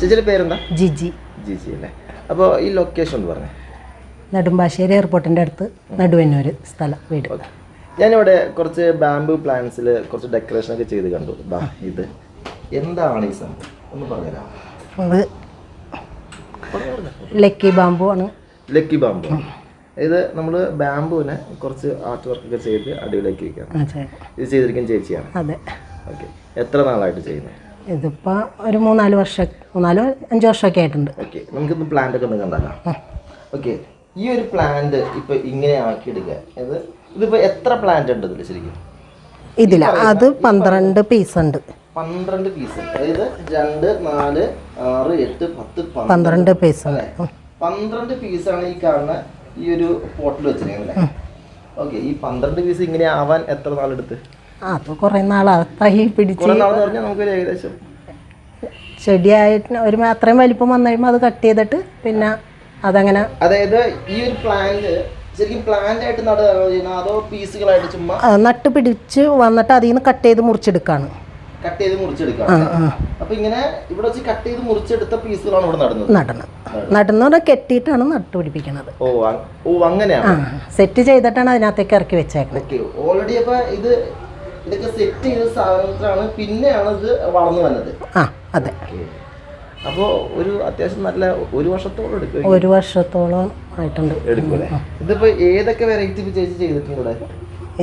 ചേച്ചിയുടെ പേരെന്താ? ജിജി. ജിജി അല്ലേ? അപ്പോൾ ഈ ലൊക്കേഷൻ ഒന്ന് പറഞ്ഞേ. നെടുമ്പാശ്ശേരി എയർപോർട്ടിന്റെ അടുത്ത് നടുവന്നൂർ സ്ഥലം വീട്. ഞാനിവിടെ കുറച്ച് ബാംബു പ്ലാന്റ്സിൽ കുറച്ച് ഡെക്കറേഷൻ ഒക്കെ ചെയ്ത് കണ്ടു. ദാ ഇത്. എന്താണ് ഈ സംഭവം? ഒന്ന് പറഞ്ഞുതരാം അത് ലക്കി ബാംബു ആണ്. ലക്കി ബാംബു ഇത് നമ്മൾ ബാംബുവിനെ കുറച്ച് ആർട്ട് വർക്ക് ഒക്കെ ചെയ്ത് അടിയിലേക്ക് വെക്കാം ഇത് ചെയ്തിരിക്കുന്ന ചേച്ചിയാണ്. അതെ. ഓക്കെ എത്ര നാളായിട്ട് ചെയ്യുന്നത്? ഇതിപ്പോൾ ഒരു മൂന്നാൽ വർഷം മൂന്നാൽ അഞ്ച് വർഷമൊക്കെ ആയിട്ടുണ്ട്. ഓക്കെ നമുക്കിന്ന് പ്ലാന്റ് ഒക്കെ ഒന്ന് കണ്ടാലോ? ഓക്കെ ഈ ഒരു പ്ലാന്റ് ഇപ്പൊ ഇങ്ങനെ ആക്കിയെടുക്കുക. ഇത് ഇതിപ്പോ എത്ര പ്ലാന്റ് ഉണ്ട് ഇതിൽ ശരിക്കും? ഇതില്ല അത് പന്ത്രണ്ട് പീസ് ഉണ്ട്. പന്ത്രണ്ട് പീസ് അതായത് രണ്ട് നാല് ആറ് എട്ട് പത്ത് പന്ത്രണ്ട്. പീസ് അല്ലേ? പന്ത്രണ്ട് പീസാണ് ഈ കാണുന്ന ഈ ഒരു പോട്ടിൽ വെച്ചിരിക്കുന്നത് അല്ലേ? ഓക്കെ ഈ പന്ത്രണ്ട് പീസ് ഇങ്ങനെ ആവാൻ എത്ര നാളെടുത്ത്? അത് കുറേ നാളായി പിടിച്ച്. നമുക്കൊരു ഏകദേശം ചെടിയായിട്ട് ഒരു അത്രയും വലിപ്പം വന്നു കഴിയുമ്പോൾ അത് കട്ട് ചെയ്തിട്ട് പിന്നെ അതങ്ങനെ അതായത് ഈ ഒരു പ്ലാന്റ് ശരിക്കും പ്ലാന്റ് ആയിട്ട് നടുകയാണോ അതോ പീസുകളായിട്ട് ചുമ്മാ നട്ട് പിടിച്ച് വന്നിട്ട് അതിൽ നിന്ന് കട്ട് ചെയ്ത് മുറിച്ചെടുക്കാണ്. കട്ട് ചെയ്ത് മുറിച്ചെടുക്കാം അപ്പൊ ഇങ്ങനെ ഇവിടെ വെച്ച് കട്ട് ചെയ്ത് മുറിച്ചെടുത്ത പീസുകളാണ് ഇവിടെ നടുന്നത്? നടണം. നടുന്ന പറഞ്ഞാൽ കെട്ടിയിട്ടാണ് നട്ട് പിടിപ്പിക്കുന്നത് ഓ ഓ അങ്ങനെയാണ്. സെറ്റ് ചെയ്തിട്ടാണ് അതിനകത്തേക്ക് ഇറക്കി വെച്ചേക്കുന്നത് ഓൾറെഡി അപ്പൊ ഇത് ഇതൊക്കെ സെറ്റ് ചെയ്ത സാധനത്തിലാണ് പിന്നെയാണ് ഇത് വളർന്നു വന്നത്. ആ അതെ. അപ്പോൾ ഒരു അത്യാവശ്യം നല്ല ഒരു വർഷത്തോളം എടുക്കും ഒരു വർഷത്തോളം ആയിട്ടുണ്ട്. ഇതിപ്പോ ഏതൊക്കെ വെറൈറ്റി ചേച്ചി ചെയ്തിട്ടുണ്ട് ഇവിടെ?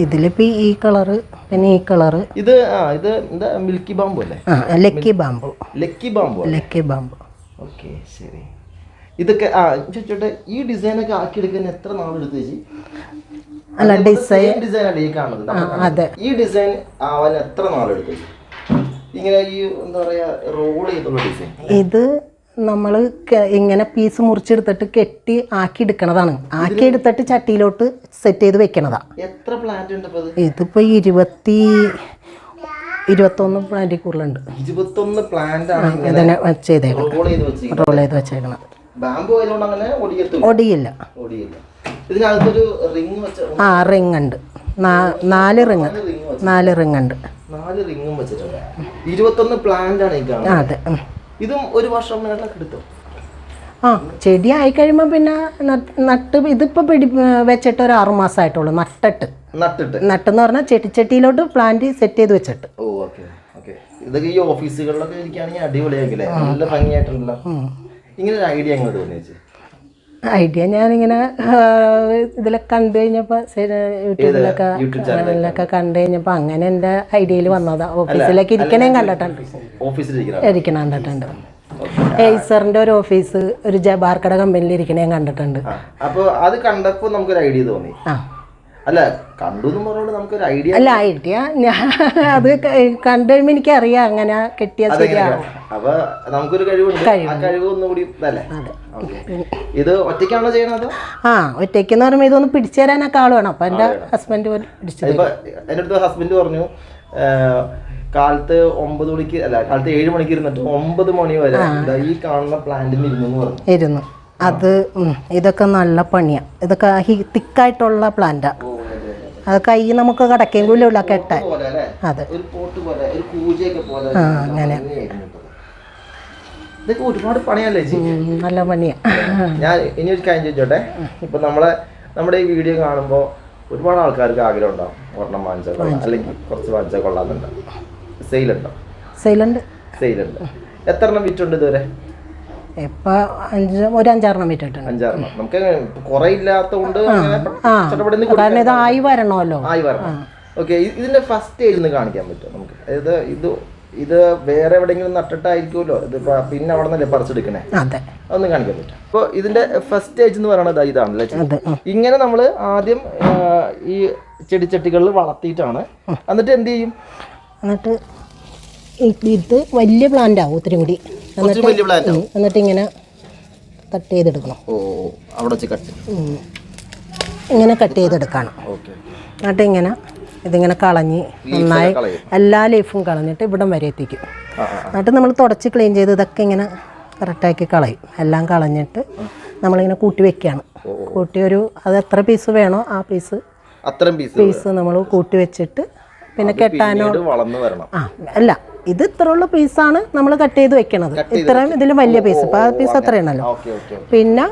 ഇതിലിപ്പോൾ ഈ കളറ് പിന്നെ ഈ കളറ്. ഇത് ആ ഇത് എന്താ മിൽക്കി ബാമ്പു അല്ലേ? ആ lucky bamboo lucky bamboo lucky bamboo okay ശരി. ഇതൊക്കെ ആ ചോദിച്ചോട്ടെ ഈ ഡിസൈനൊക്കെ ആക്കിയെടുക്കാൻ എത്ര നാളെടുത്ത് ചേച്ചി? അല്ല ഡിസൈൻ ഡിസൈൻ അല്ലേ ഈ കാണുന്നത്. അതെ. ഈ ഡിസൈൻ ആവാൻ എത്ര നാളെടുക്കും? ഇങ്ങനെ ഈ എന്താ പറയാ റോൾ ചെയ്തുള്ള ഡിസൈൻ ഇത് നമ്മൾ ഇങ്ങനെ പീസ് മുറിച്ചെടുത്തിട്ട് കെട്ടി ആക്കി എടുക്കണതാണ് ആക്കി എടുത്തിട്ട് ചട്ടിയിലോട്ട് സെറ്റ് ചെയ്ത് വെക്കണതാ. എത്ര പ്ലാന്റ് ഉണ്ട് ഇതിപ്പോ ഇരുപത്തി ഇരുപത്തൊന്ന് പ്ലാന്റിൽ കൂടുതലുണ്ട്. ഇരുപത്തൊന്ന് പ്ലാന്റ് ആണ് ഇങ്ങനെ ഇതിനെ ചെയ്തേക്കണം റോൾ ചെയ്ത് വെച്ചിരിക്കുന്നത്. റോൾ ചെയ്ത് വെച്ചേക്കണം ബാമ്പു ആയതുകൊണ്ട് ഒടിയില്ല. ഒടിയില്ല. ഇതിനകത്തൊരു റിംഗ് വെച്ച ആ റിങ് ഉണ്ട് നാല് റിങ് റിങ് നാല് റിങ് ഉണ്ട് നാല് റിംഗും വെച്ചിട്ടുണ്ട്. ഇരുപത്തൊന്ന് പ്ലാന്റ് ആണ് ഈ കാണുന്നത്. അതെ. ഇതും ഒരു വർഷം എടുത്തു ആ ചെടി ആയി കഴിയുമ്പോൾ പിന്നെ നട്ട് ഇതിപ്പോ ഇതിപ്പോൾ പിടി വെച്ചിട്ട് ഒരു ആറു മാസമായിട്ടുള്ളൂ നട്ടിട്ട്. നട്ടിട്ട്. നട്ടെന്ന് പറഞ്ഞാൽ ചെടിച്ചട്ടിയിലോട്ട് പ്ലാന്റ് സെറ്റ് ചെയ്ത് വെച്ചിട്ട്. Oh okay okay. ഇതൊക്കെ ഈ ഓഫീസുകളിലൊക്കെ ഇരിക്കുകയാണെങ്കിൽ അടിപൊളിയാക്കില്ലേ നല്ല ഭംഗിയായിട്ടുണ്ടല്ലോ ഇങ്ങനെ ഒരു ഐഡിയ അങ്ങോട്ട് തോന്നി ചേച്ചി. ഐഡിയ ഞാനിങ്ങനെ ഇതിലൊക്കെ കണ്ടു കഴിഞ്ഞപ്പോൾ യൂട്യൂബിലൊക്കെ യൂട്യൂബ് ചാനലിലൊക്കെ കണ്ടു കഴിഞ്ഞപ്പോൾ അങ്ങനെ എന്റെ ഐഡിയയിൽ വന്നതാ. ഓഫീസിലേക്ക് ഇരിക്കണേം കണ്ടിട്ടുണ്ട്. ഇരിക്കണം ഇരിക്കണ കണ്ടിട്ടുണ്ട്. ഏസറിന്റെ ഒരു ഓഫീസ് ഒരു ജബാർക്കട കമ്പനിയിൽ ഇരിക്കണേം കണ്ടിട്ടുണ്ട്. അപ്പോൾ അത് കണ്ടപ്പോൾ നമുക്കൊരു ഐഡിയ തോന്നി. ആ. അല്ല കണ്ടു പറഞ്ഞോണ്ട് നമുക്കൊരു ഐഡിയ അല്ല ഐഡിയ ഞാൻ അത് കണ്ടു എനിക്ക് അറിയാം അങ്ങനെ കിട്ടിയ ശരിയാവും അപ്പൊ നമുക്കൊരു കഴിവുണ്ട്. ആ കഴിവ് ഒന്നുകൂടി ഇതല്ലേ? ഇത് ഒറ്റയ്ക്കാണോ ചെയ്യണത് ആ ഒറ്റയ്ക്കെന്ന് പറയുമ്പോൾ ഇതൊന്ന് പിടിച്ചു തരാനൊക്കെ ആൾ വേണം. അപ്പൊ എന്റെ ഹസ്ബൻഡ് പിടിച്ചു എന്റെ അടുത്ത് ഹസ്ബൻഡ് പറഞ്ഞു കാലത്ത് ഒമ്പത് മണിക്ക് അല്ല കാലത്ത് ഏഴ് മണിക്ക് ഇരുന്നിട്ട് ഒമ്പത് മണി വരെ ഈ കാണുന്ന പ്ലാന്റിൽ ഇരുന്നു പറഞ്ഞു. ഇരുന്നു. അത് ഇതൊക്കെ നല്ല പണിയാ. ഇതൊക്കെ തിക്കായിട്ടുള്ള പ്ലാന്റാ അത് കൈ നമുക്ക് കടക്കേം കൂലിയുള്ള കെട്ടാൻ പോലെ അല്ലേ? അതെ. ആ അങ്ങനെ. ഇതൊക്കെ ഒരുപാട് പണിയല്ലേ നല്ല പണിയാ. ഞാൻ ഇനി ഒരു കാര്യം ചോദിച്ചോട്ടെ? ഇപ്പൊ നമ്മളെ നമ്മുടെ ഈ വീഡിയോ കാണുമ്പോൾ ഒരുപാട് ആൾക്കാർക്ക് ആഗ്രഹം ഉണ്ടാവും ഒരെണ്ണം വാങ്ങിച്ചാൽ കൊള്ളാം. അല്ലെങ്കിൽ കുറച്ച് വാങ്ങിച്ചാൽ കൊള്ളാന്നുണ്ടാവും സെയിലുണ്ടോ? സെയിലുണ്ട്. സെയിലുണ്ട്. എത്ര എണ്ണം വിറ്റുണ്ട് ഇതുവരെ? ഇപ്പം അഞ്ച് ഒരു അഞ്ചാറെണ്ണം വിറ്റിട്ടുണ്ട്. അഞ്ചാറെണ്ണം. നമുക്ക് കുറെ ഇല്ലാത്തതുകൊണ്ട് കാരണം ഇത് ആയി വരണമല്ലോ ആയി വരണം. ഓക്കെ ഇതിന്റെ ഫസ്റ്റ് ഏജ് ഒന്ന് കാണിക്കാൻ പറ്റുമോ നമുക്ക്? ഇത് ഇത് ഇത് വേറെ എവിടെയെങ്കിലും നട്ടിട്ടായിരിക്കുമല്ലോ? ഇത് പിന്നെ അവിടെ നിന്നല്ലേ പറിച്ചെടുക്കണേ അതെ. അതൊന്ന് കാണിക്കാൻ പറ്റും അപ്പോൾ ഇതിന്റെ ഫസ്റ്റ് സ്റ്റേജ് എന്ന് പറയുന്നത് ഇതാണല്ലേ ഇങ്ങനെ നമ്മൾ ആദ്യം ഈ ചെടിച്ചട്ടികളിൽ വളർത്തിയിട്ടാണ്. എന്നിട്ട് എന്ത് ചെയ്യും? എന്നിട്ട് ഇത് വലിയ പ്ലാന്റ് ആവും ഒത്തിരി കൂടി. എന്നിട്ട് ഇങ്ങനെ കട്ട് ചെയ്തെടുക്കണം. ഓ ഓ, അവിടെ വെച്ച് കട്ട് ഉം. ഇങ്ങനെ കട്ട് ചെയ്തെടുക്കണം. എന്നിട്ട് ഇങ്ങനെ ഇതിങ്ങനെ കളഞ്ഞ് നന്നായി എല്ലാ ലീഫും കളഞ്ഞിട്ട് ഇവിടം വരെ എത്തിക്കും. എന്നിട്ട് നമ്മൾ തുടച്ച് ക്ലീൻ ചെയ്ത് ഇതൊക്കെ ഇങ്ങനെ കറക്റ്റാക്കി കളയും. എല്ലാം കളഞ്ഞിട്ട് നമ്മളിങ്ങനെ കൂട്ടി വെക്കുകയാണ് കൂട്ടി ഒരു അത് എത്ര പീസ് വേണോ ആ പീസ് അത്രയും പീസ് നമ്മൾ കൂട്ടി വെച്ചിട്ട് പിന്നെ കെട്ടാനോ ആ അല്ല. ഇത് ഇത്രയുള്ള പീസാണ് നമ്മൾ കട്ട് ചെയ്ത് വെക്കണത്. ഇത്രയും ഇതിലും വലിയ പീസ് ഇപ്പൊ ആ പീസ് അത്രയാണല്ലോ. പിന്നെ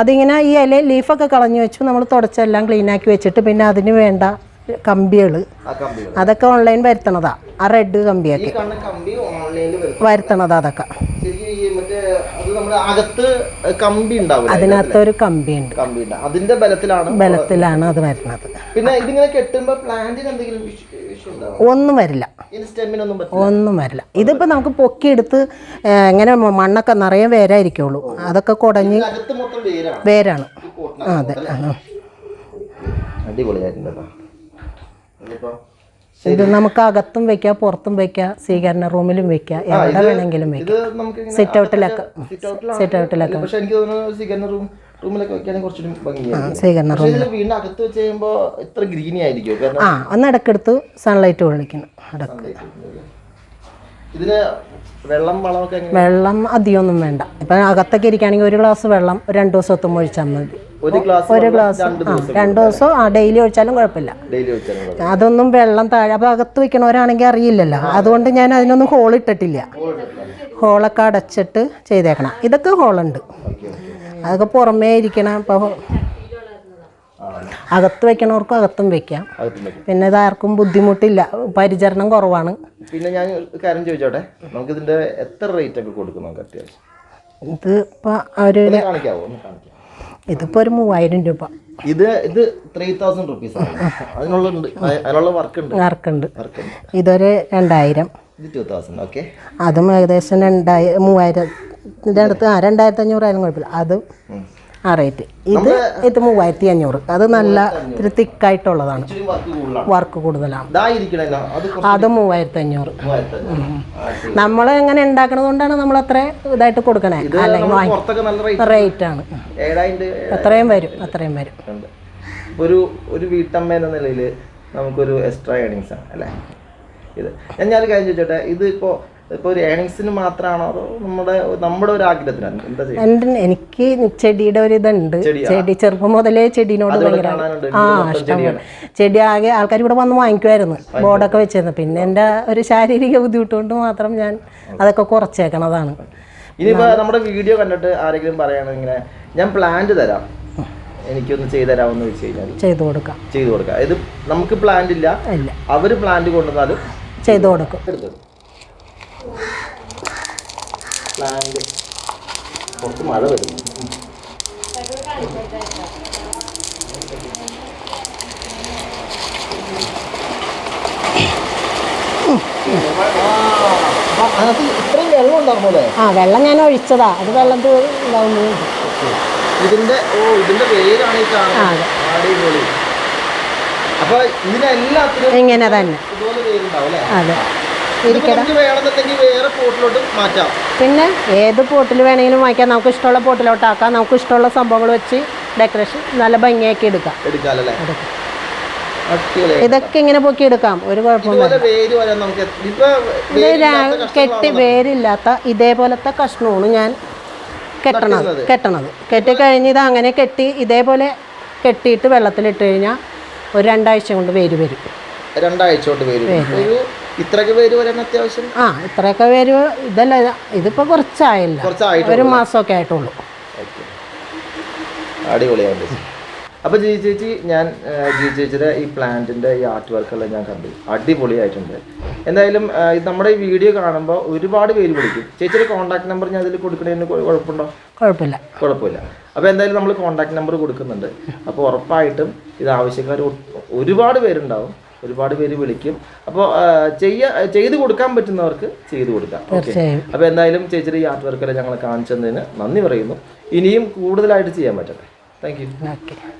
അതിങ്ങനെ ഈ ഇല ലീഫൊക്കെ കളഞ്ഞു വെച്ചു. നമ്മൾ തുടച്ചെല്ലാം ക്ലീനാക്കി വെച്ചിട്ട് പിന്നെ അതിന് വേണ്ട കമ്പികൾ കമ്പികൾ അതൊക്കെ ഓൺലൈൻ വരുത്തണതാ. ആ റെഡ് കമ്പിയൊക്കെ. വരുത്തണതാ അതൊക്കെ. മറ്റേ അത് നമ്മുടെ അകത്ത് കമ്പി ഉണ്ടാവില്ല അതിനകത്തൊരു കമ്പിയുണ്ട് കമ്പി ഉണ്ട്. അതിന്റെ ബലത്തിലാണ് ബലത്തിലാണ് അത് വരുന്നത്. പിന്നെ ഇതിങ്ങനെ കെട്ടുമ്പോ പ്ലാന്റിന് എന്തെങ്കിലും ഒന്നും വരില്ല. ഒന്നും വരില്ല. ഇതിപ്പോൾ നമുക്ക് പൊക്കിയെടുത്ത് എങ്ങനെ ഇങ്ങനെ മണ്ണൊക്കെ നിറയെ വേരായിരിക്കുള്ളൂ. അതൊക്കെ കുടഞ്ഞ് വേരാണ്. അതെ ആ. ഇത് നമുക്ക് അകത്തും വെക്കാം പുറത്തും വെക്കാം സ്വീകരണ റൂമിലും വെക്കാം എവിടെ വേണമെങ്കിലും വെക്കാം. സെറ്റ് ഔട്ടിലൊക്കെ സിറ്റ് ഔട്ടിലൊക്കെ പക്ഷെ എനിക്ക് തോന്നുന്നു സിഗറിന്റെ റൂം റൂമിലൊക്കെ വെക്കാനും കുറച്ചുകൂടി ഭംഗിയായിരിക്കും. സ്വീകരണ റൂമിൽ അകത്ത് വെച്ച് ഇത്ര ഗ്രീനി ആയിരിക്കും ആ ഒന്ന് ഇടയ്ക്കെടുത്ത് സൺലൈറ്റ് കൊള്ളിക്കണം ഇടയ്ക്ക് ഇതിന് വെള്ളം വളമൊക്കെ വെള്ളം അധികമൊന്നും വേണ്ട. ഇപ്പം അകത്തൊക്കെ ഇരിക്കുകയാണെങ്കിൽ ഒരു ഗ്ലാസ് വെള്ളം രണ്ട് ദിവസം ഒത്തും ഒഴിച്ചാൽ മതി. ഒരു ഗ്ലാസ് രണ്ടു ആ രണ്ട് ദിവസം. ആ ഡെയിലി ഒഴിച്ചാലും കുഴപ്പമില്ല. അതൊന്നും വെള്ളം താഴെ അപ്പോൾ അകത്ത് വെക്കണവരാണെങ്കിൽ അറിയില്ലല്ലോ. അതുകൊണ്ട് ഞാൻ അതിനൊന്നും ഹോൾ ഇട്ടിട്ടില്ല. ഹോളൊക്കെ അടച്ചിട്ട് ചെയ്തേക്കണം. ഇതൊക്കെ ഹോളുണ്ട് അതൊക്കെ പുറമേ ഇരിക്കണം. ഇപ്പോൾ അകത്ത് വെക്കണവർക്കും അകത്തും വെക്കാം. പിന്നെ ഇതാർക്കും ബുദ്ധിമുട്ടില്ല. പരിചരണം കുറവാണ്. പിന്നെ ഞാൻ കാര്യം ചോദിച്ചോട്ടെ? നമുക്ക് ഇതിന്റെ എത്ര റേറ്റ് ഒക്കെ കൊടുക്കും നമുക്ക് അത്യാവശ്യം? ഇത് ഇപ്പൊ ഒരു ഇതിപ്പോ ഒരു മൂവായിരം രൂപ. ഇത് ഇത് ത്രീ തൗസൻഡ് റുപ്പീസ് അതിനുള്ള വർക്ക് ഉണ്ട് വർക്ക് ഉണ്ട് ഇതൊരു രണ്ടായിരം. അതും ഏകദേശം രണ്ടായിരം മൂവായിരത്തിന്റെ അടുത്ത് ആ രണ്ടായിരത്തി അഞ്ഞൂറായാലും കുഴപ്പമില്ല. അത് ആ റേറ്റ്. ഇത് ഇത് മൂവായിരത്തി അഞ്ഞൂറ് അത് നല്ല ഇത്തിരി തിക്കായിട്ടുള്ളതാണ്. വർക്ക് കൂടുതലാണ്. അത് മൂവായിരത്തി അഞ്ഞൂറ്. നമ്മൾ എങ്ങനെ ഉണ്ടാക്കണത് കൊണ്ടാണ് നമ്മൾ അത്ര ഇതായിട്ട് കൊടുക്കണേ. അല്ലെങ്കിൽ റേറ്റ് ആണ് അത്രയും വരും അത്രയും വരും. ഒരു ഒരു വീട്ടമ്മ എന്ന നിലയിൽ നമുക്കൊരു എക്സ്ട്രാ ഏണിങ്സ് ആണ് അല്ലേ? ഇത്. ഞാൻ ഞാൻ കാര്യം ചോദിച്ചോട്ടെ? ഇത് ഇപ്പോ ഇപ്പൊ ഒരു ഏണിങ്സിന് മാത്രമാണോ അതോ നമ്മുടെ നമ്മുടെ ഒരു ആഗ്രഹത്തിനാണ് എന്താ ചെയ്യുക എന്റെ എനിക്ക് ചെടിയുടെ ഒരു ഇതുണ്ട്. ചെടി, ചെറുപ്പം മുതലേ ചെടീനോട് ഭയങ്കര ആ വീട് മൊത്തം ഇഷ്ടം പോലെ ചെടി ആകെ ആൾക്കാർ ഇവിടെ വന്ന് വാങ്ങിക്കുമായിരുന്നു ബോർഡൊക്കെ വെച്ചിരുന്നു. പിന്നെ എന്റെ ഒരു ശാരീരിക ബുദ്ധിമുട്ട് കൊണ്ട് മാത്രം ഞാൻ അതൊക്കെ കുറച്ചേക്കണതാണ്. ഇനിയിപ്പോ നമ്മുടെ വീഡിയോ കണ്ടിട്ട് ആരെങ്കിലും പറയുകയാണെങ്കിൽ ഞാൻ പ്ലാന്റ് തരാം. എനിക്കൊന്ന് ചെയ്തു തരാമെന്ന് വെച്ച് കഴിഞ്ഞാൽ ചെയ്തു കൊടുക്കാം. ചെയ്തു കൊടുക്കാം. ഇത് നമുക്ക് പ്ലാന്റ് ഇല്ല. അവർ പ്ലാന്റ് കൊണ്ടുവന്നാലും ചെയ്തു കൊടുക്കും. പ്ലാന്റ്. കുറച്ച് മഴ വരുന്നു. ഇത്രയും വെള്ളം ഉണ്ടാകുമോ അല്ലേ ആ വെള്ളം ഞാൻ ഒഴിച്ചതാ. അത് വെള്ളത്തിൽ ഉണ്ടാവുന്നു ഇതിന്റെ ഓ ഇതിന്റെ പേരാണ് ഈ ആ, കാണുന്നത് അതെ. അടിപൊളി. അപ്പൊ ഇതിനെല്ലാത്തിനും ഇങ്ങനെ തന്നെ. ഇതുപോലെ പേരുണ്ടാവും അല്ലേ? അതെ. പിന്നെ ഏത് പോട്ടിൽ വേണമെങ്കിലും വാങ്ങിക്കാം. നമുക്ക് ഇഷ്ടമുള്ള പോട്ടിലോട്ടാക്കാം നമുക്ക് ഇഷ്ടമുള്ള സംഭവങ്ങൾ വെച്ച് ഡെക്കറേഷൻ നല്ല ഭംഗിയാക്കി എടുക്കാം. ഇതൊക്കെ ഇങ്ങനെ പൊക്കി എടുക്കാം. ഒരു കുഴപ്പമില്ല കെട്ടി? വേരില്ലാത്ത ഇതേപോലത്തെ കഷ്ണമാണ് ഞാൻ കെട്ടണത്. കെട്ടണത്. കെട്ടിക്കഴിഞ്ഞ് ഇത് അങ്ങനെ കെട്ടി ഇതേപോലെ കെട്ടിയിട്ട് വെള്ളത്തിലിട്ട് കഴിഞ്ഞാൽ ഒരു രണ്ടാഴ്ച കൊണ്ട് വേര് വരും. രണ്ടാഴ്ച കൊണ്ട് വേര് ഇത്രയൊക്കെ വേര് വരാൻ അത്യാവശ്യം? ആ ഇത്രയൊക്കെ പേര് ഇതല്ല ഇതിപ്പോൾ കുറച്ചായില്ല. ഒരു മാസമൊക്കെ ആയിട്ടുള്ളൂ. അടിപൊളിയാണ് അപ്പോൾ അപ്പൊ ജി ചേച്ചി ഞാൻ ജി ചേച്ചിയുടെ ഈ പ്ലാന്റിന്റെ ഈ ആർട്ട് വർക്കെല്ലാം ഞാൻ കണ്ടു. അടിപൊളിയായിട്ടുണ്ട്. എന്തായാലും നമ്മുടെ ഈ വീഡിയോ കാണുമ്പോൾ ഒരുപാട് പേര് വിളിക്കും. ചേച്ചിയുടെ കോൺടാക്ട് നമ്പർ ഞാൻ അതിൽ കൊടുക്കണതിന് കുഴ- കുഴപ്പമുണ്ടോ കുഴപ്പമില്ല. കുഴപ്പമില്ല. അപ്പോൾ എന്തായാലും നമ്മൾ കോൺടാക്ട് നമ്പർ കൊടുക്കുന്നുണ്ട്. അപ്പോൾ ഉറപ്പായിട്ടും ഇത് ആവശ്യക്കാർ ഒരുപാട് പേരുണ്ടാവും. ഒരുപാട് പേര് വിളിക്കും. അപ്പോൾ ചെയ്യ ചെയ്തു കൊടുക്കാൻ പറ്റുന്നവർക്ക് ചെയ്തു കൊടുക്കാം. ഓക്കെ. അപ്പോൾ എന്തായാലും ചേച്ചിയുടെ ഈ ആർട്ട് വർക്കെല്ലാം ഞങ്ങൾ കാണിച്ചതിന് നന്ദി പറയുന്നു. ഇനിയും കൂടുതലായിട്ട് ചെയ്യാൻ പറ്റട്ടെ. Thank you